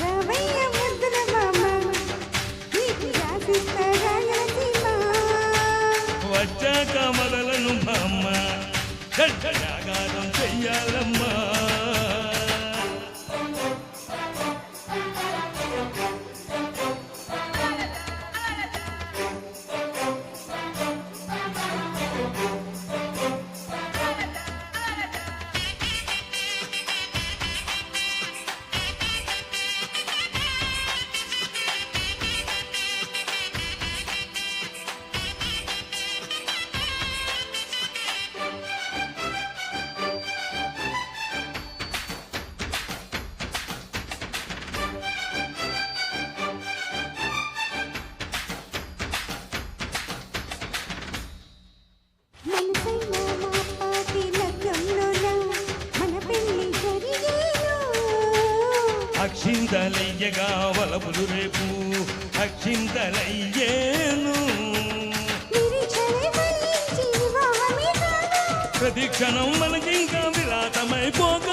రావయ్య ముద్దుల మామ నీకు రాసిస్తా రాయలసీమ? వచ్చాక వదలను భామ జంట జాగారం చెయ్యాలమ్మా అక్షింతలయ్యగా వలపులు రేపు. అక్షింతలయ్యేను. ప్రతి క్షణం మనకింకా విరాటమైపోక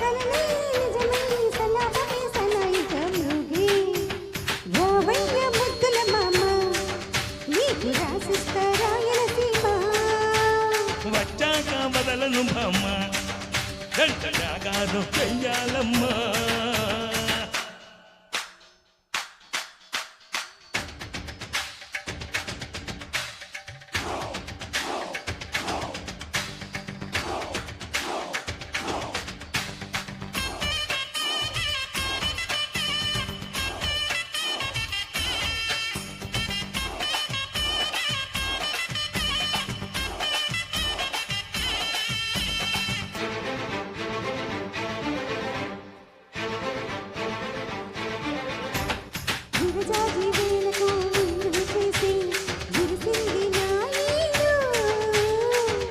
కలలే నిజమై సలాపమే సలాయికముగే. రావయ్య ముద్దుల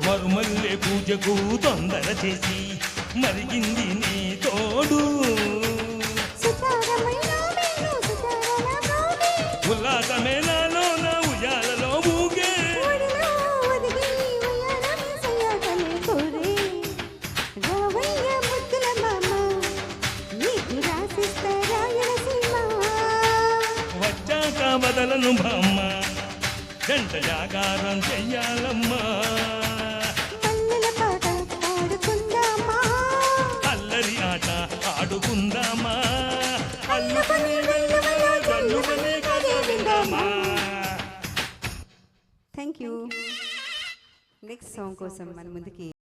మరుమల్లె పూజకు తొందర చేసి మరిగింది నీ తోడు. సుతారమైన వచ్చాక బదలను బొమ్మ జంట జాగారం చెయ్యాలమ్మా? అల్లరి ఆట ఆడుకుందామా? థ్యాంక్ యూ నెక్స్ట్ సాంగ్ కోసం మన ముందుకి